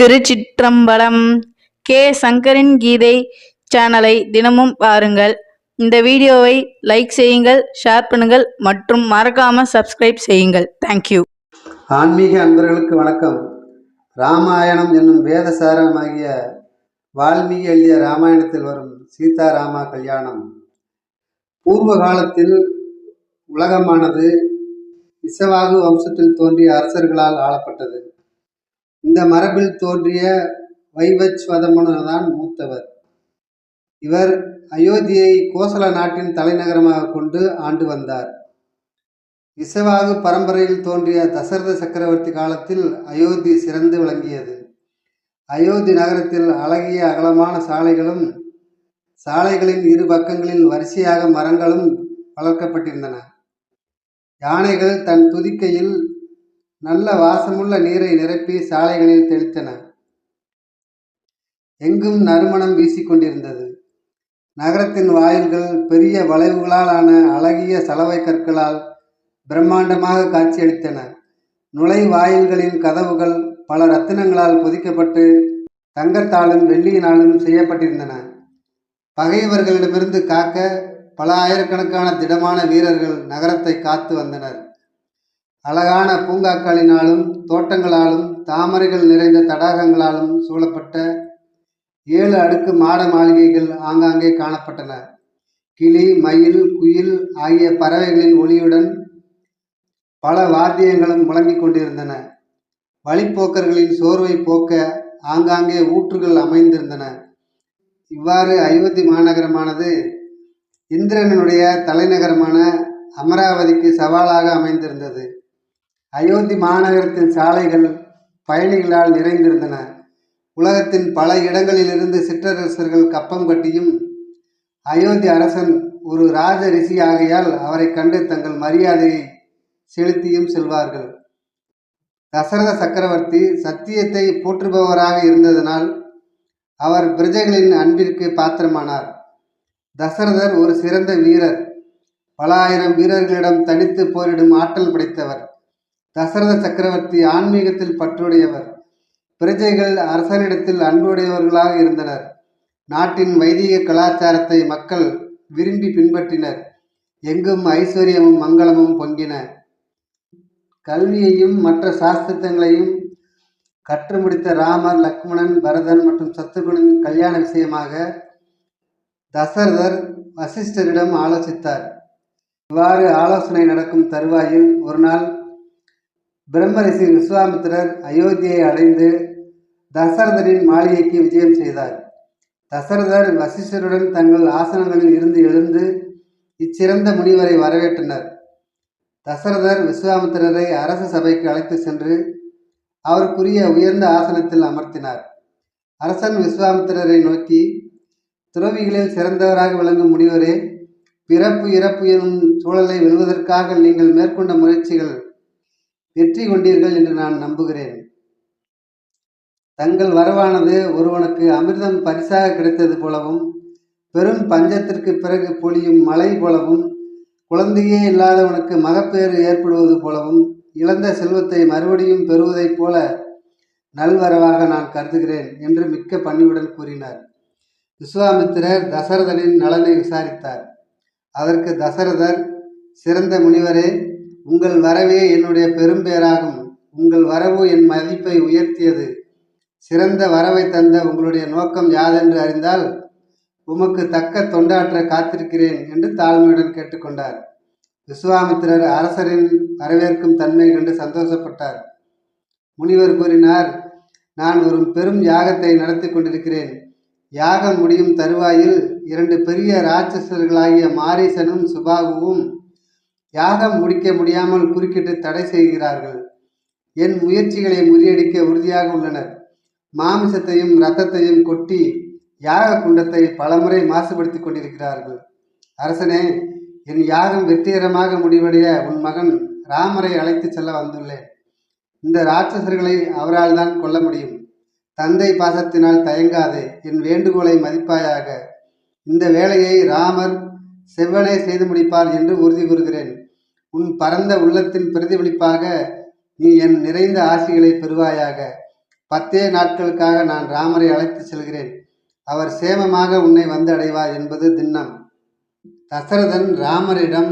திருச்சிற்றம்பலம் K. சங்கரின் கீதை சேனலை தினமும் பாருங்கள். இந்த வீடியோவை லைக் செய்யுங்கள் ஷேர் பண்ணுங்கள் மற்றும் மறக்காம சப்ஸ்கிரைப் செய்யுங்கள். தேங்க்யூ ஆன்மீக அன்பர்களுக்கு வணக்கம். ராமாயணம் என்னும் வேத சாரமாகிய வால்மீகி எழுதிய ராமாயணத்தில் வரும் சீதாராமா கல்யாணம். பூர்வ காலத்தில் உலகமானது இசவாகு வம்சத்தில் தோன்றிய அரசர்களால் ஆளப்பட்டது. இந்த மரபில் தோன்றிய வைவச்வதமனுதான் மூத்தவர். இவர் அயோத்தியை கோசல நாட்டின் தலைநகரமாக கொண்டு ஆண்டு வந்தார். இசவாகு பரம்பரையில் தோன்றிய தசரத சக்கரவர்த்தி காலத்தில் அயோத்தி சிறந்து விளங்கியது. அயோத்தி நகரத்தில் அழகிய அகலமான சாலைகளும் சாலைகளின் இரு பக்கங்களில் வரிசையாக மரங்களும் வளர்க்கப்பட்டிருந்தன. யானைகள் தன் துதிக்கையில் நல்ல வாசமுள்ள நீரை நிரப்பி சாலைகளில் தெளித்தன. எங்கும் நறுமணம் வீசிக்கொண்டிருந்தது. நகரத்தின் வாயில்கள் பெரிய வளைவுகளால் ஆன அழகிய சலவை கற்களால் பிரம்மாண்டமாக காட்சியளித்தன. நுழைவாயில்களின் கதவுகள் பல ரத்தினங்களால் பொதிக்கப்பட்டு தங்கத்தாலும் வெள்ளியினாலும் செய்யப்பட்டிருந்தன. பகைவர்களிடமிருந்து காக்க பல ஆயிரக்கணக்கான திடமான வீரர்கள் நகரத்தை காத்து வந்தனர். அழகான பூங்காக்களினாலும் தோட்டங்களாலும் தாமரைகள் நிறைந்த தடாகங்களாலும் சூழப்பட்ட ஏழு அடுக்கு மாட மாளிகைகள் ஆங்காங்கே காணப்பட்டன. கிளி மயில் குயில் ஆகிய பறவைகளின் ஒளியுடன் பல வாத்தியங்களும் முழங்கிக் கொண்டிருந்தன. வழிப்போக்கர்களின் சோர்வை போக்க ஆங்காங்கே ஊற்றுகள் அமைந்திருந்தன. இவ்வாறு அயோத்தி மாநகரமானது இந்திரனுடைய தலைநகரமான அமராவதிக்கு சவாலாக அமைந்திருந்தது. அயோத்தி மாநகரத்தின் சாலைகள் பயணிகளால் நிறைந்திருந்தன. உலகத்தின் பல இடங்களிலிருந்து சிற்றரசர்கள் கப்பம் கட்டியும் அயோத்தி அரசன் ஒரு ராஜ ரிஷி ஆகையால் அவரை கண்டு தங்கள் மரியாதையை செலுத்தியும் செல்வார்கள். தசரத சக்கரவர்த்தி சத்தியத்தை போற்றுபவராக இருந்ததனால் அவர் பிரஜைகளின் அன்பிற்கு பாத்திரமானார். தசரதர் ஒரு சிறந்த வீரர். பல ஆயிரம் வீரர்களிடம் தனித்து போரிடும் ஆற்றல் படைத்தவர். தசரத சக்கரவர்த்தி ஆன்மீகத்தில் பற்றுடையவர். பிரஜைகள் அரசனிடத்தில் அன்புடையவர்களாக இருந்தனர். நாட்டின் வைதிக கலாச்சாரத்தை மக்கள் விரும்பி பின்பற்றினர். எங்கும் ஐஸ்வர்யமும் மங்களமும் பொங்கின. கல்வியையும் மற்ற சாஸ்திரங்களையும் கற்று முடித்த ராமர் லக்ஷ்மணன் பரதன் மற்றும் சத்துருகனின் கல்யாண விஷயமாக தசரதர் வசிஷ்டரிடம் ஆலோசித்தார். இவ்வாறு ஆலோசனை நடக்கும் தருவாயில் ஒரு நாள் பிரம்மரிஷி விஸ்வாமித்திரர் அயோத்தியை அடைந்து தசரதரின் மாளிகைக்கு விஜயம் செய்தார். தசரதர் வசிஷ்டருடன் தங்கள் ஆசனங்களில் இருந்து எழுந்து இச்சிறந்த முனிவரை வரவேற்றனர். தசரதர் விஸ்வாமித்திரரை அரச சபைக்கு அழைத்து சென்று அவருக்குரிய உயர்ந்த ஆசனத்தில் அமர்த்தினார். அரசன் விஸ்வாமித்திரரை நோக்கி துறவிகளில் சிறந்தவராக விளங்கும் முனிவரே பிறப்பு இறப்பு எனும் சூழலை வெல்வதற்காக நீங்கள் மேற்கொண்ட முயற்சிகள் வெற்றி கொண்டீர்கள் என்று நான் நம்புகிறேன். தங்கள் வரவானது ஒருவனுக்கு அமிர்தம் பரிசாக கிடைத்தது போலவும் பெரும் பஞ்சத்திற்கு பிறகு பொழியும் மழை போலவும் குழந்தையே இல்லாதவனுக்கு மகப்பேறு ஏற்படுவது போலவும் இழந்த செல்வத்தை மறுபடியும் பெறுவதைப் போல நல்வரவாக நான் கருதுகிறேன் என்று மிக்க பணிவுடன் கூறினார். விஸ்வாமித்திரர் தசரதனின் நலனை விசாரித்தார். அதற்கு தசரதர் சிறந்த முனிவரே உங்கள் வரவே என்னுடைய பெரும்பேராகும் உங்கள் வரவு என் மதிப்பை உயர்த்தியது. சிறந்த வரவை தந்த உங்களுடைய நோக்கம் யாதென்று அறிந்தால் உமக்கு தக்க தொண்டாற்ற காத்திருக்கிறேன் என்று தாழ்மையுடன் கேட்டுக்கொண்டார். விஸ்வாமித்திரர் அரசரின் வரவேற்கும் தன்மை கண்டு சந்தோஷப்பட்டார். முனிவர் கூறினார் நான் ஒரு பெரும் யாகத்தை நடத்தி கொண்டிருக்கிறேன். யாகம் முடியும் தருவாயில் இரண்டு பெரிய ராட்சசர்களாகிய மாரீசனும் சுபாகுவும் யாகம் முடிக்க முடியாமல் குறுக்கிட்டு தடை செய்கிறார்கள். என் முயற்சிகளை முறியடிக்க உறுதியாக உள்ளனர். மாமிசத்தையும் இரத்தத்தையும் கொட்டி யாக குண்டத்தை பலமுறை மாசுபடுத்தி கொண்டிருக்கிறார்கள். அரசனே என் யாகம் வெற்றிகரமாக முடிவடைய உன் மகன் ராமரை அழைத்து செல்ல வந்துள்ளேன். இந்த ராட்சசர்களை அவரால் தான் கொல்ல முடியும். தந்தை பாசத்தினால் தயங்காதே. என் வேண்டுகோளை மதிப்பாயாக. இந்த வேலையை ராமர் செவ்வனே செய்து முடிப்பார் என்று உறுதி கூறுகிறேன். உன் பரந்த உள்ளத்தின் பிரதிபலிப்பாக நீ என் நிறைந்த ஆசிகளை பெறுவாயாக. பத்தே நாட்களுக்காக நான் ராமரை அழைத்து செல்கிறேன். அவர் சேமமாக உன்னை வந்து அடைவார் என்பது திண்ணம். தசரதன் ராமரிடம்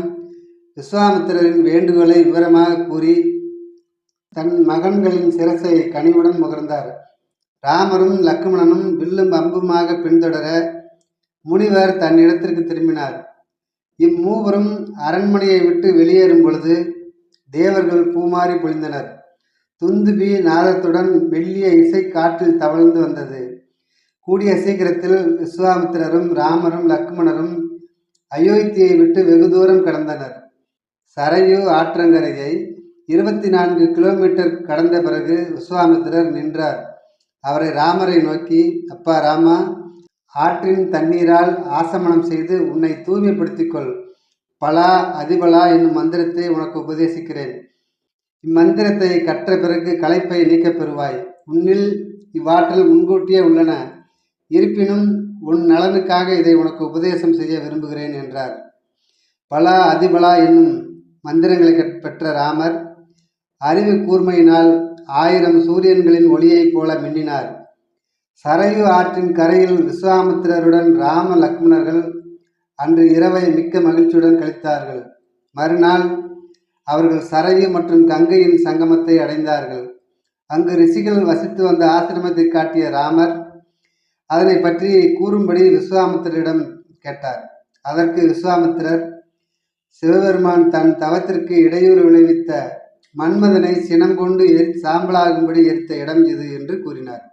விஸ்வாமித்திரரின் வேண்டுகோளை விவரமாக கூறி தன் மகன்களின் சிரசை கனிவுடன் முகர்ந்தார். ராமரும் லக்குமணனும் வில்லும் அம்புமாக பின்தொடர முனிவர் தன் இடத்திற்கு திரும்பினார். இம்மூவரும் அரண்மனையை விட்டு வெளியேறும் பொழுது தேவர்கள் பூமாரி பொழிந்தனர். துந்துபி நாதத்துடன் மெல்லிய இசை காற்றில் தவழ்ந்து வந்தது. கூடிய சீக்கிரத்தில் விஸ்வாமித்திரரும் ராமரும் லக்ஷ்மணரும் அயோத்தியை விட்டு வெகு தூரம் கடந்தனர். சரையு ஆற்றங்கரையை இருபத்தி நான்கு கிலோமீட்டர் கடந்த பிறகு விஸ்வாமித்திரர் நின்றார். அவரை ராமரை நோக்கி அப்பா ராமா ஆற்றின் தண்ணீரால் ஆசமனம் செய்து உன்னை தூய்மைப்படுத்திக் கொள் பலா அதிபலா என்னும் மந்திரத்தை உனக்கு உபதேசிக்கிறேன். இம்மந்திரத்தை கற்ற பிறகு களைப்பை நீக்கப் பெறுவாய். உன்னில் இவ்வாற்றல் முன்கூட்டியே உள்ளன. இருப்பினும் உன் நலனுக்காக இதை உனக்கு உபதேசம் செய்ய விரும்புகிறேன் என்றார். பலா அதிபலா என்னும் மந்திரங்களை பெற்ற ராமர் அறிவு கூர்மையினால் ஆயிரம் சூரியன்களின் ஒளியைப் போல மின்னினார். சரையு ஆற்றின் கரையில் விஸ்வாமித்திரருடன் ராம லக்ஷ்மணர்கள் அன்று இரவை மிக்க மகிழ்ச்சியுடன் கழித்தார்கள். மறுநாள் அவர்கள் சரையு மற்றும் கங்கையின் சங்கமத்தை அடைந்தார்கள். அங்கு ரிஷிகள் வசித்து வந்த ஆசிரமத்தை காட்டிய ராமர் அதனை பற்றி கூறும்படி விஸ்வாமித்திரரிடம் கேட்டார். அதற்கு விஸ்வாமித்திரர் சிவபெருமான் தன் தவத்திற்கு இடையூறு விளைவித்த மன்மதனை சினம் கொண்டு எரி சாம்பலாகும்படி எரித்த இடம் இது என்று கூறினார்.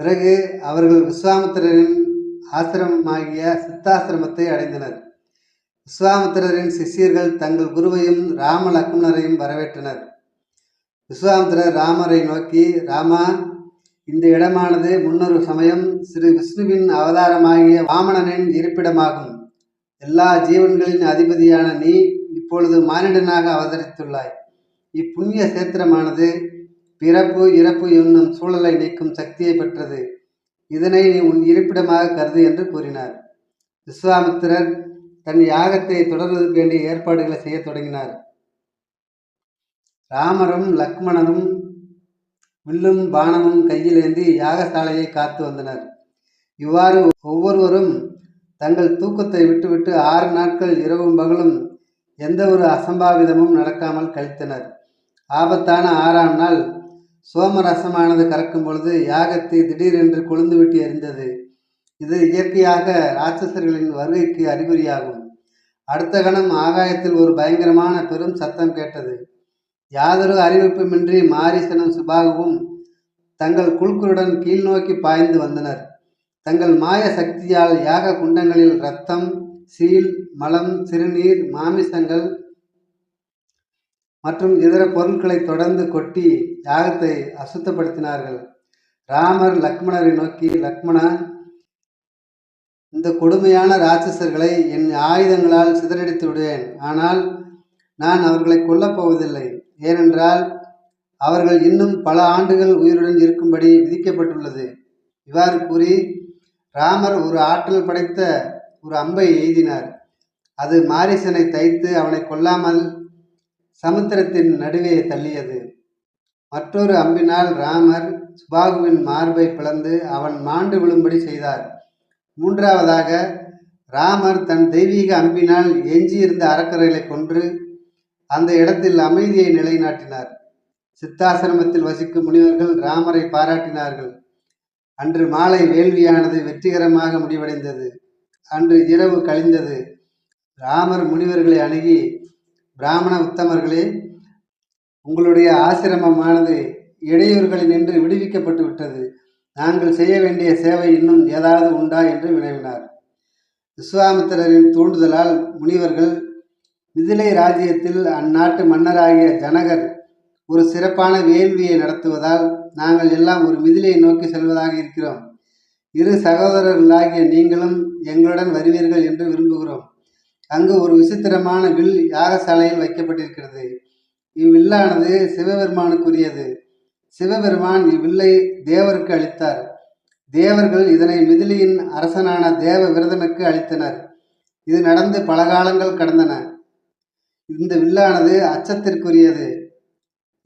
பிறகு அவர்கள் விஸ்வாமித்திரரின் ஆசிரமமாகிய சித்தாசிரமத்தை அடைந்தனர். விஸ்வாமித்திரரின் சிஷ்யர்கள் தங்கள் குருவையும் ராம லக்ஷ்மணரையும் வரவேற்றனர். விஸ்வாமித்திரர் ராமரை நோக்கி ராமா இந்த இடமானது முன்னொரு சமயம் ஸ்ரீ விஷ்ணுவின் அவதாரமாகிய வாமணனின் இருப்பிடமாகும். எல்லா ஜீவன்களின் அதிபதியான நீ இப்பொழுது மானிடனாக அவதரித்துள்ளாய். இப்புண்ணிய சேத்திரமானது பிறப்பு இறப்பு என்னும் சூழலை நீக்கும் சக்தியை பெற்றது. இதனை நீ உன் இருப்பிடமாக கருது என்று கூறினார். விஸ்வாமித்திரர் தன் யாகத்தை தொடர்வதற்கு வேண்டிய ஏற்பாடுகளை செய்யத் தொடங்கினார். ராமரும் லக்ஷ்மணனும் வில்லும் பானமும் கையிலேந்தி யாகசாலையை காத்து வந்தனர். இவ்வாறு ஒவ்வொருவரும் தங்கள் தூக்கத்தை விட்டுவிட்டு ஆறு நாட்கள் இரவும் பகலும் எந்த ஒரு அசம்பாவிதமும் நடக்காமல் கழித்தனர். ஆபத்தான ஆறாம் நாள் சோமரசமானது கறக்கும் பொழுது யாகத்தை திடீரென்று கொழுந்துவிட்டு எரிந்தது. இது இயற்கையாக ராட்சசர்களின் வருகைக்கு அறிகுறியாகும். அடுத்த கணம் ஆகாயத்தில் ஒரு பயங்கரமான பெரும் சத்தம் கேட்டது. யாதொரு அறிவிப்புமின்றி மாரிசனும் சுபாகுவும் தங்கள் குழுக்களுடன் கீழ்நோக்கி பாய்ந்து வந்தனர். தங்கள் மாய சக்தியால் யாக குண்டங்களில் இரத்தம் சீல் மலம் சிறுநீர் மாமிசங்கள் மற்றும் இதர பொருட்களை தொடர்ந்து கொட்டி யாகத்தை அசுத்தப்படுத்தினார்கள். ராமர் லக்மணரை நோக்கி லக்மணா இந்த கொடுமையான ராட்சசர்களை என் ஆயுதங்களால் சிதறடித்து விடுவேன். ஆனால் நான் அவர்களை கொல்லப் போவதில்லை. ஏனென்றால் அவர்கள் இன்னும் பல ஆண்டுகள் உயிருடன் இருக்கும்படி விதிக்கப்பட்டுள்ளது. இவ்வாறு கூறி ராமர் ஒரு ஆற்றல் படைத்த ஒரு அம்பை எய்தினார். அது மாரிசனை தைத்து அவனை கொல்லாமல் சமுத்திரத்தின் நடுவே தள்ளியது. மற்றொரு அம்பினால் ராமர் சுபாகுவின் மார்பை பிளந்து அவன் மாண்டு விழும்படி செய்தார். மூன்றாவதாக ராமர் தன் தெய்வீக அம்பினால் எஞ்சியிருந்த அறக்கரைகளை கொன்று அந்த இடத்தில் அமைதியை நிலைநாட்டினார். சித்தாசிரமத்தில் வசிக்கும் முனிவர்கள் ராமரை பாராட்டினார்கள். அன்று மாலை வேள்வியானது வெற்றிகரமாக முடிவடைந்தது. அன்று இரவு கழிந்தது. ராமர் முனிவர்களை அணுகி பிராமண உத்தமர்களே உங்களுடைய ஆசிரமமானது இடையூறுகளினின்று விடுவிக்கப்பட்டு விட்டது. நாங்கள் செய்ய வேண்டிய சேவை இன்னும் ஏதாவது உண்டா என்று வினவினார். விஸ்வாமித்திரரின் தூண்டுதலால் முனிவர்கள் மிதிலை ராஜ்யத்தில் அந்நாட்டு மன்னராகிய ஜனகர் ஒரு சிறப்பான வேள்வியை நடத்துவதால் நாங்கள் எல்லாம் ஒரு மிதிலையை நோக்கி செல்வதாக இருக்கிறோம். இரு சகோதரர்களாகிய நீங்களும் எங்களுடன் வருவீர்கள் என்று விரும்புகிறோம். அங்கு ஒரு விசித்திரமான வில் யாகசாலையில் வைக்கப்பட்டிருக்கிறது. இவ்வில்லானது சிவபெருமானுக்குரியது. சிவபெருமான் இவ்வில்லை தேவருக்கு அளித்தார். தேவர்கள் இதனை மிதிலியின் அரசனான தேவ விரதனுக்கு அளித்தனர். இது நடந்து பல காலங்கள் கடந்தன. இந்த வில்லானது அச்சத்திற்குரியது.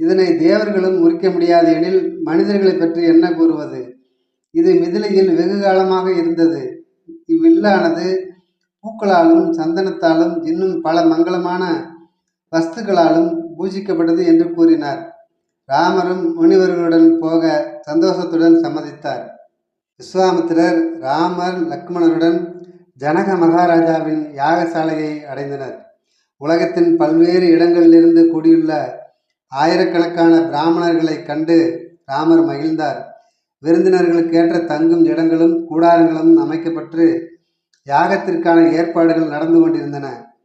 இதனை தேவர்களும் முறிக்க முடியாது எனில் மனிதர்களை பற்றி என்ன கூறுவது? இது மிதிலையில் வெகு காலமாக இருந்தது. இவ்வில்லானது பூக்களாலும் சந்தனத்தாலும் இன்னும் பல மங்களமான வஸ்துக்களாலும் பூஜிக்கப்பட்டது என்று கூறினார். ராமரும் முனிவர்களுடன் போக சந்தோஷத்துடன் சம்மதித்தார். விஸ்வாமித்திரர் ராமர் லக்ஷ்மணருடன் ஜனக மகாராஜாவின் யாகசாலையை அடைந்தனர். உலகத்தின் பல்வேறு இடங்களிலிருந்து கூடியுள்ள ஆயிரக்கணக்கான பிராமணர்களைக் கண்டு ராமர் மகிழ்ந்தார். விருந்தினர்களுக்கேற்ற தங்கும் இடங்களும் கூடாரங்களும் அமைக்கப்பட்டு யாகத்திற்கான ஏற்பாடுகள் நடந்து கொண்டிருந்தன.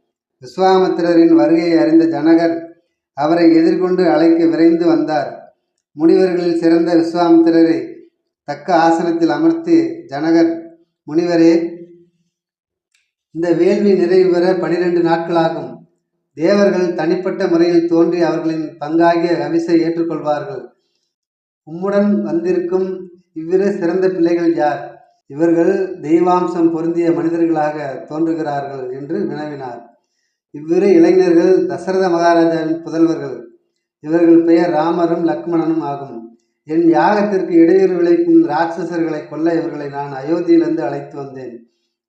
விஸ்வாமித்திரரின் வருகையை அறிந்த ஜனகர் அவரை எதிர்கொண்டு அழைக்க விரைந்து வந்தார். முனிவர்களில் சிறந்த விஸ்வாமித்திரரை தக்க ஆசனத்தில் அமர்த்தி ஜனகர் முனிவரே இந்த வேள்வி நிறைவு பெற பனிரெண்டு நாட்களாகும். தேவர்கள் தனிப்பட்ட முறையில் தோன்றி அவர்களின் பங்காகிய ரவிசை ஏற்றுக்கொள்வார்கள். உம்முடன் வந்திருக்கும் இவ்விரு சிறந்த பிள்ளைகள் யார்? இவர்கள் தெய்வாம்சம் பொருந்திய மனிதர்களாக தோன்றுகிறார்கள் என்று வினவினார். இவ்விரு இளைஞர்கள் தசரத மகாராஜாவின் புதல்வர்கள். இவர்கள் பெயர் ராமரும் லக்மணனும் ஆகும். என் யாகத்திற்கு இடையூறு விளைக்கும் ராட்சசர்களை கொல்ல இவர்களை நான் அயோத்தியிலிருந்து அழைத்து வந்தேன்.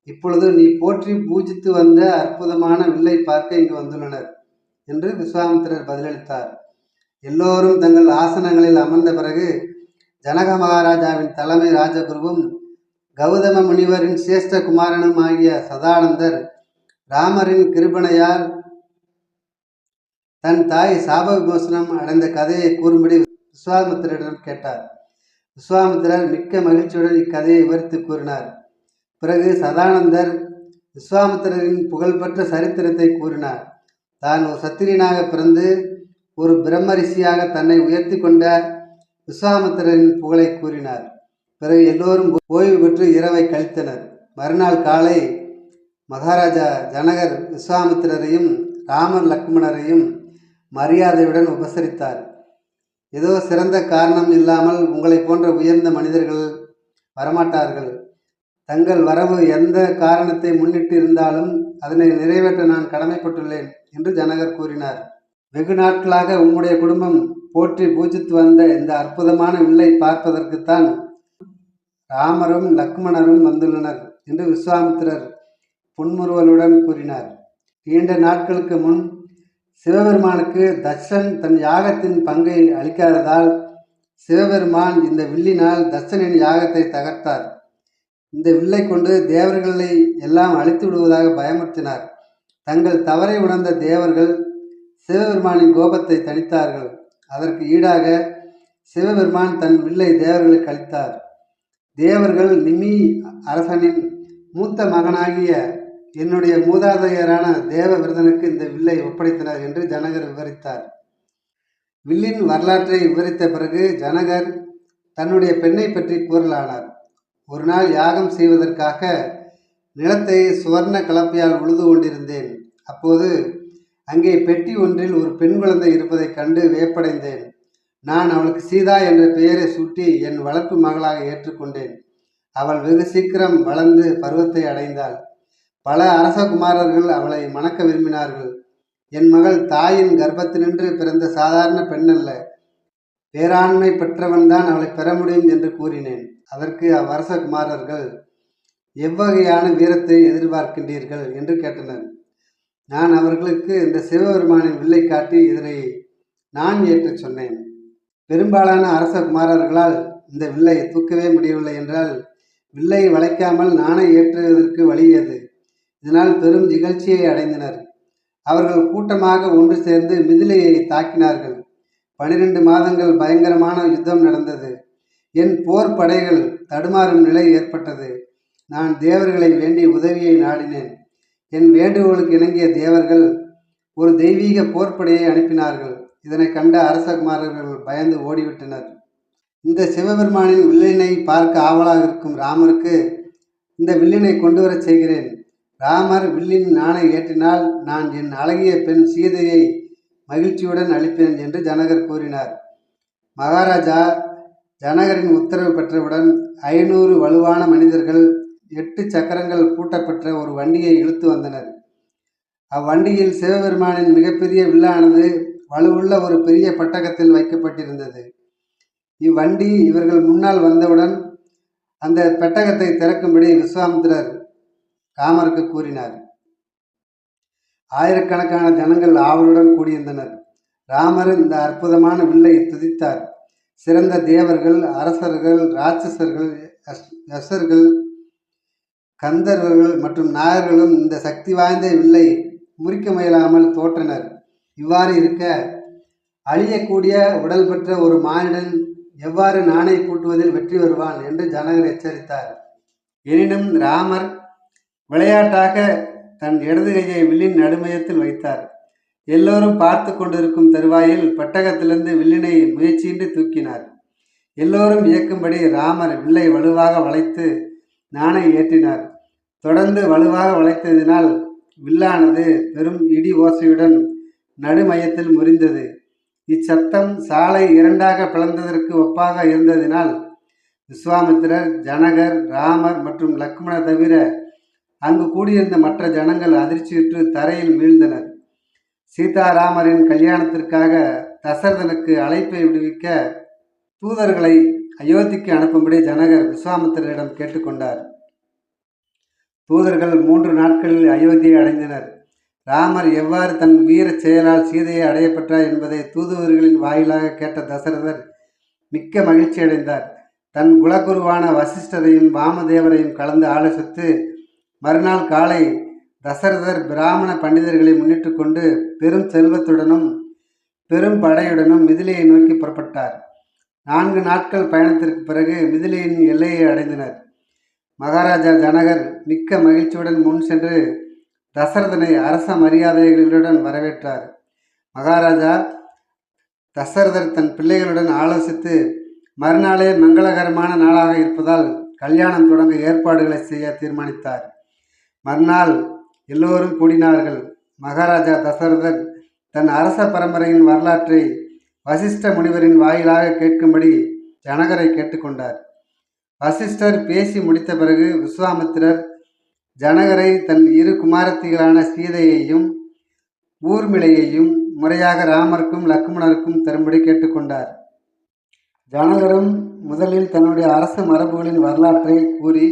இப்பொழுது நீ போற்றி பூஜித்து வந்த அற்புதமான வில்லை பார்க்க இங்கு வந்துள்ளனர் என்று விஸ்வாமித்திரர் பதிலளித்தார். எல்லோரும் தங்கள் ஆசனங்களில் அமர்ந்த பிறகு ஜனக மகாராஜாவின் தலைமை ராஜகுருவும் கௌதம முனிவரின் சிரேஷ்ட குமாரனும் ஆகிய சதானந்தர் ராமரின் கிருபணையால் தன் தாய் சாப விமோசனம் அடைந்த கதையை கூறும்படி விஸ்வாமித்திரிடம் கேட்டார். விஸ்வாமித்திரர் மிக்க மகிழ்ச்சியுடன் இக்கதையை விவரித்து கூறினார். பிறகு சதானந்தர் விஸ்வாமித்திரரின் புகழ்பெற்ற சரித்திரத்தை கூறினார். தான் ஒரு சத்திரியனாக பிறந்து ஒரு பிரம்மரிசியாக தன்னை உயர்த்தி கொண்ட விஸ்வாமித்திரரின் புகழை கூறினார். பிறகு எல்லோரும் ஓய்வு பெற்று இரவை கழித்தனர். மறுநாள் காலை மகாராஜா ஜனகர் விஸ்வாமித்திரரையும் ராமர் லக்ஷ்மணரையும் மரியாதையுடன் உபசரித்தார். ஏதோ சிறந்த காரணம் இல்லாமல் உங்களை போன்ற உயர்ந்த மனிதர்கள் வரமாட்டார்கள். தங்கள் வரவு எந்த காரணத்தை முன்னிட்டு இருந்தாலும் அதனை நிறைவேற்ற நான் கடமைப்பட்டுள்ளேன் என்று ஜனகர் கூறினார். வெகு நாட்களாக உம்முடைய குடும்பம் போற்றி பூஜித்து வந்த இந்த அற்புதமான வில்லை பார்ப்பதற்குத்தான் ராமரும் லக்மணரும் வந்துள்ளனர் என்று விஸ்வாமித்திரர் புன்முறுவலுடன் கூறினார். நீண்ட நாட்களுக்கு முன் சிவபெருமானுக்கு தட்சன் தன் யாகத்தின் பங்கை அளிக்காததால் சிவபெருமான் இந்த வில்லினால் தட்சனின் யாகத்தை தகர்த்தார். இந்த வில்லை கொண்டு தேவர்களை எல்லாம் அழித்து விடுவதாக பயமுறுத்தினார். தங்கள் தவறை உணர்ந்த தேவர்கள் சிவபெருமானின் கோபத்தை தணித்தார்கள். அதற்கு ஈடாக சிவபெருமான் தன் வில்லை தேவர்களுக்கு அளித்தார். தேவர்கள் நிமி அரசனின் மூத்த மகனாகிய என்னுடைய மூதாதையரான தேவ விருதனுக்கு இந்த வில்லை ஒப்படைத்தனர் என்று ஜனகர் விவரித்தார். வில்லின் வரலாற்றை விவரித்த பிறகு ஜனகர் தன்னுடைய பெண்ணை பற்றி கூறலானார். ஒரு நாள் யாகம் செய்வதற்காக நிலத்தை சுவர்ண கலப்பையால் உழுது கொண்டிருந்தேன். அப்போது அங்கே பெட்டி ஒன்றில் ஒரு பெண் குழந்தை இருப்பதைக் கண்டு வியப்படைந்தேன். நான் அவளுக்கு சீதா என்ற பெயரை சூட்டி என் வளர்ப்பு மகளாக ஏற்றுக்கொண்டேன். அவள் வெகு சீக்கிரம் வளர்ந்து பருவத்தை அடைந்தாள். பல அரசகுமாரர்கள் அவளை மணக்க விரும்பினார்கள். என் மகள் தாயின் கர்ப்பத்தினின்று பிறந்த சாதாரண பெண்ணல்ல. பேராண்மை பெற்றவன்தான் அவளை பெற முடியும் என்று கூறினேன். அதற்கு அவ்வரசகுமாரர்கள் எவ்வகையான வீரத்தை எதிர்பார்க்கின்றீர்கள்? என்று கேட்டனர். நான் அவர்களுக்கு இந்த சிவபெருமானின் வில்லை காட்டி இதனை நான் ஏற்றுச் சொன்னேன். பெரும்பாலான அரச குமாரர்களால் இந்த வில்லை தூக்கவே முடியவில்லை என்றால் வில்லை வளைக்காமல் நாணை ஏற்றுவதற்கு வழியது இதனால் பெரும் நிகழ்ச்சியை அடைந்தனர். அவர்கள் கூட்டமாக ஒன்று சேர்ந்து மிதிலையை தாக்கினார்கள். பனிரெண்டு மாதங்கள் பயங்கரமான யுத்தம் நடந்தது. என் போர் படைகள் தடுமாறும் நிலை ஏற்பட்டது. நான் தேவர்களை வேண்டி உதவியை நாடினேன். என் வேண்டுகோளுக்கு இணங்கிய தேவர்கள் ஒரு தெய்வீக போர்ப்படையை அனுப்பினார்கள். இதனை கண்ட அரசகுமாரர்கள் பயந்து ஓடிவிட்டனர். இந்த சிவபெருமானின் வில்லினை பார்க்க ஆவலாக இருக்கும் ராமருக்கு இந்த வில்லினை கொண்டு வரச் செய்கிறேன். ராமர் வில்லின் நாணை ஏற்றினால் நான் என் அழகிய பெண் சீதையை மகிழ்ச்சியுடன் அளிப்பேன் என்று ஜனகர் கூறினார். மகாராஜா ஜனகரின் உத்தரவு பெற்றவுடன் ஐநூறு வலுவான மனிதர்கள் எட்டு சக்கரங்கள் பூட்டப்பெற்ற ஒரு வண்டியை இழுத்து வந்தனர். அவ்வண்டியில் சிவபெருமானின் மிகப்பெரிய வில்லானது வலுவுள்ள ஒரு பெரிய பட்டகத்தில் வைக்கப்பட்டிருந்தது. இவ்வண்டி இவர்கள் முன்னால் வந்தவுடன் அந்த பெட்டகத்தை திறக்கும்படி விஸ்வாமித்திரர் காமருக்கு கூறினார். ஆயிரக்கணக்கான ஜனங்கள் ஆவலுடன் கூடியிருந்தனர். ராமர் இந்த அற்புதமான வில்லை துதித்தார். சிறந்த தேவர்கள் அரசர்கள் ராட்சசர்கள் யஸ்- யசர்கள் கந்தர்வர்கள் மற்றும் நாயர்களும் இந்த சக்தி வாய்ந்த வில்லை முறிக்க முயலாமல் தோற்றனர். இவ்வாறு இருக்க அழியக்கூடிய உடல் பெற்ற ஒரு மானிடன் எவ்வாறு நாணை கூட்டுவதில் வெற்றி வருவான் என்று ஜனகர் எச்சரித்தார். எனினும் ராமர் விளையாட்டாக தன் இடது கையை வில்லின் நடுமையத்தில் வைத்தார். எல்லோரும் பார்த்து கொண்டிருக்கும் தருவாயில் பட்டகத்திலிருந்து வில்லினை முயற்சியின்றி தூக்கினார். எல்லோரும் இயக்கும்படி ராமர் வில்லை வலுவாக வளைத்து நாணை ஏற்றினார். தொடர்ந்து வலுவாக வளைத்ததினால் வில்லானது பெரும் இடி ஓசையுடன் நடுமையத்தில் முறிந்தது. இச்சத்தம் சாலை இரண்டாக பிளந்ததற்கு ஒப்பாக இருந்ததினால் விஸ்வாமித்திரர் ஜனகர் ராமர் மற்றும் லக்ஷ்மணர் தவிர அங்கு கூடியிருந்த மற்ற ஜனங்கள் அதிர்ச்சியுற்று தரையில் வீழ்ந்தனர் சீதாராமரின் கல்யாணத்திற்காக தசரதனுக்கு அழைப்பை விடுவிக்க தூதர்களை அயோத்திக்கு அனுப்பும்படி ஜனகர் விஸ்வாமித்திரரிடம் கேட்டுக்கொண்டார். தூதர்கள் மூன்று நாட்களில் அயோத்தியை அடைந்தனர். ராமர் எவ்வாறு தன் வீர செயலால் சீதையை அடையப்பட்டார் என்பதை தூதுவர்களின் வாயிலாக கேட்ட தசரதர் மிக்க மகிழ்ச்சி அடைந்தார். தன் குலகுருவான வசிஷ்டரையும் வாமதேவரையும் கலந்து ஆலோசித்து மறுநாள் காலை தசரதர் பிராமண பண்டிதர்களை முன்னிட்டு கொண்டு பெரும் செல்வத்துடனும் பெரும் படையுடனும் மிதிலையை நோக்கி புறப்பட்டார். நான்கு நாட்கள் பயணத்திற்கு பிறகு மிதிலையின் எல்லையை அடைந்தனர். மகாராஜா ஜனகர் மிக்க மகிழ்ச்சியுடன் முன் சென்று தசரதனை அரச மரியாதைகளுடன் வரவேற்றார். மகாராஜா தசரதர் தன் பிள்ளைகளுடன் ஆலோசித்து மறுநாளே மங்களகரமான நாளாக இருப்பதால் கல்யாணம் தொடங்க ஏற்பாடுகளை செய்ய தீர்மானித்தார். மறுநாள் எல்லோரும் கூடினார்கள். மகாராஜா தசரதர் தன் அரச பரம்பரையின் வரலாற்றை வசிஷ்ட முனிவரின் வாயிலாக கேட்கும்படி ஜனகரை கேட்டுக்கொண்டார். வசிஷ்டர் பேசி முடித்த பிறகு விஸ்வாமித்திரர் ஜனகரை தன் இரு குமாரத்திகளான சீதையையும் ஊர்மிளையையும் முறையாக ராமருக்கும் லக்ஷ்மணருக்கும் தரும்படி கேட்டுக்கொண்டார். ஜனகரும் முதலில் தன்னுடைய அரச மரபுகளின் வரலாற்றை கூறி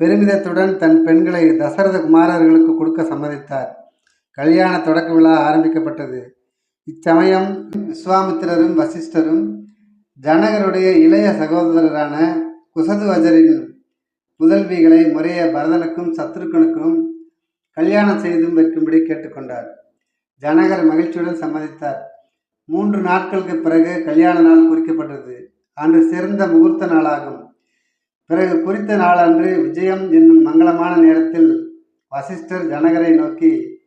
பெருமிதத்துடன் தன் பெண்களை தசரத குமாரர்களுக்கு கொடுக்க சம்மதித்தார். கல்யாண தொடக்க விழா ஆரம்பிக்கப்பட்டது. இச்சமயம் விஸ்வாமித்திரரும் வசிஷ்டரும் ஜனகருடைய இளைய சகோதரரான குசதுவஜரின் புதல்விகளை முறைய பரதனுக்கும் சத்ருக்கனுக்கும் கல்யாணம் செய்தும் வைக்கும்படி கேட்டுக்கொண்டார். ஜனகர் மகிழ்ச்சியுடன் சம்மதித்தார். மூன்று நாட்களுக்கு பிறகு கல்யாண நாள் குறிக்கப்பட்டது. அன்று சிறந்த முகூர்த்த நாளாகும். பிறகு குறித்த நாளன்று விஜயம் என்னும் மங்களமான நேரத்தில் வசிஷ்டர் ஜனகரை நோக்கி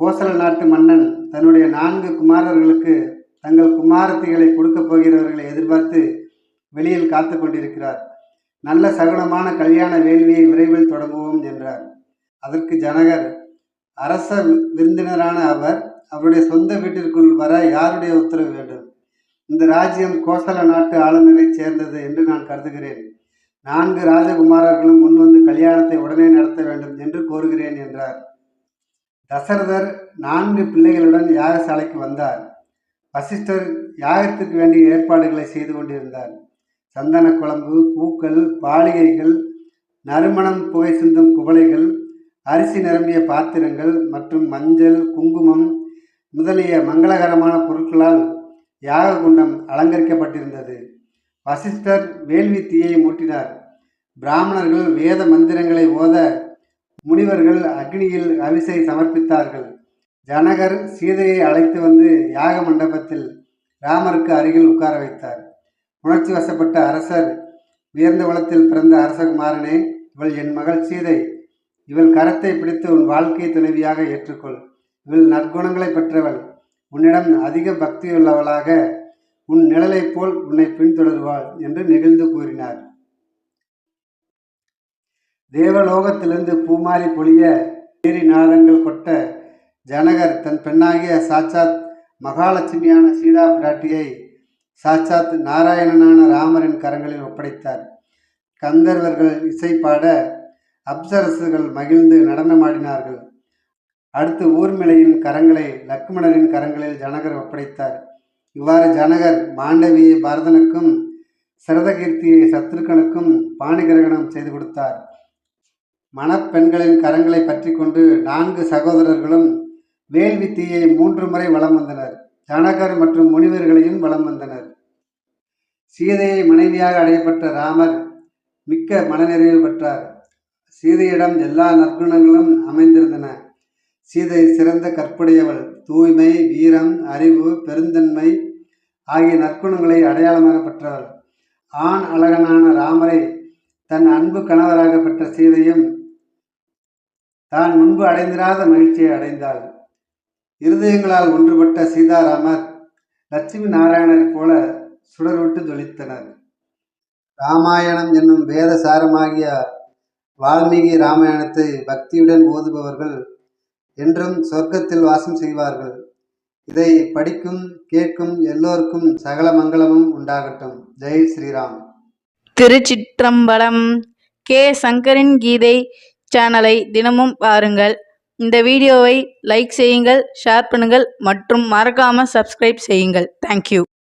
கோசல நாட்டு மன்னன் தன்னுடைய நான்கு குமாரர்களுக்கு தங்கள் குமாரத்திகளை கொடுக்கப் போகிறவர்களை எதிர்பார்த்து வெளியில் காத்து கொண்டிருக்கிறார். நல்ல சகுனமான கல்யாண வேள்வியை விரைவில் தொடங்குவோம் என்றார். அதற்கு ஜனகர் அரச விருந்தினரான அவர் அவருடைய சொந்த வீட்டிற்குள் வர யாருடைய உத்தரவு வேண்டும்? இந்த ராஜ்யம் கோசல நாட்டு ஆளுநரைச் சேர்ந்தது என்று நான் கருதுகிறேன். நான்கு ராஜகுமாரர்களும் முன்வந்து கல்யாணத்தை உடனே நடத்த வேண்டும் என்று கோருகிறேன் என்றார். தசரதர் நான்கு பிள்ளைகளுடன் யாகசாலைக்கு வந்தார்? வசிஷ்டர் யாகத்திற்கு வேண்டிய ஏற்பாடுகளை செய்து கொண்டிருந்தார். சந்தன குழம்பு பூக்கள் பாலிகைகள் நறுமணம் புகை சிந்தும் குவளைகள் அரிசி நிரம்பிய பாத்திரங்கள் மற்றும் மஞ்சள் குங்குமம் முதலிய மங்களகரமான பொருட்களால் யாக குண்டம் அலங்கரிக்கப்பட்டிருந்தது. வசிஷ்டர் வேள்வி தீயை மூட்டினார். பிராமணர்கள் வேத மந்திரங்களை ஓத முனிவர்கள் அக்னியில் அவிசை சமர்ப்பித்தார்கள். ஜனகர் சீதையை அழைத்து வந்து யாக மண்டபத்தில் ராமருக்கு அருகில் உட்கார வைத்தார். உணர்ச்சி வசப்பட்ட அரசர் உயர்ந்த குலத்தில் பிறந்த அரசகுமாரனே இவள் என் மகள் சீதை. இவள் கரத்தை பிடித்து உன் வாழ்க்கை துணைவியாக ஏற்றுக்கொள். இவள் நற்குணங்களை பெற்றவள். உன்னிடம் அதிக பக்தியுள்ளவளாக உன் நிழலைப் போல் உன்னை பின்தொடர்வாள் என்று நெகிழ்ந்து கூறினார். தேவலோகத்திலிருந்து பூமாரி பொழிய ஏரி நாதங்கள் கொட்ட ஜனகர் தன் பெண்ணாகிய சாட்சாத் மகாலட்சுமியான சீதா பிராட்டியை சாட்சாத் நாராயணனான ராமரின் கரங்களில் ஒப்படைத்தார். கந்தர்வர்கள் இசைப்பாட அப்சரசுகள் மகிழ்ந்து நடனமாடினார்கள். அடுத்து ஊர்மிளையின் கரங்களை லக்ஷ்மணரின் கரங்களில் ஜனகர் ஒப்படைத்தார். இவ்வாறு ஜனகர் மாண்டவியை பரதனுக்கும் சிரதகீர்த்தியை சத்ருக்கனுக்கும் பாணிகிரகணம் செய்து கொடுத்தார். மணப்பெண்களின் கரங்களை பற்றி கொண்டு நான்கு சகோதரர்களும் வேள்வி தீயை மூன்று முறை வலம் வந்தனர். ஜனகர் மற்றும் முனிவர்களையும் வலம் வந்தனர். சீதையை மனைவியாக அடையப்பட்ட ராமர் மிக்க மனநிறைவு பெற்றார். சீதையிடம் எல்லா நற்குணங்களும் அமைந்திருந்தன. சீதை சிறந்த கற்புடையவள். தூய்மை வீரம் அறிவு பெருந்தன்மை ஆகிய நற்குணங்களை அடையாளமாக பெற்றவள். ஆண் அழகனான ராமரை தன் அன்பு கணவராக பெற்ற சீதையும் தான் முன்பு அடைந்திராத மகிழ்ச்சியை அடைந்தாள். இருதயங்களால் ஒன்றுபட்ட சீதாராமர் லட்சுமி நாராயணரைப் போல சுடர்விட்டு ஜொலித்தனர். ராமாயணம் என்னும் வேத சாரமாகிய வால்மீகி ராமாயணத்தை பக்தியுடன் ஓதுபவர்கள் என்றும் சொர்க்கத்தில் வாசம் செய்வார்கள். இதை படிக்கும் கேட்கும் எல்லோருக்கும் சகல மங்களமும் உண்டாகட்டும். ஜெய் ஸ்ரீராம். திருச்சிற்றம்பலம் கே. சங்கரின் கீதை சேனலை தினமும் பாருங்கள். இந்த வீடியோவை லைக் செய்யுங்கள் ஷேர் பண்ணுங்கள் மற்றும் மறக்காமல் சப்ஸ்கிரைப் செய்யுங்கள். தேங்க்யூ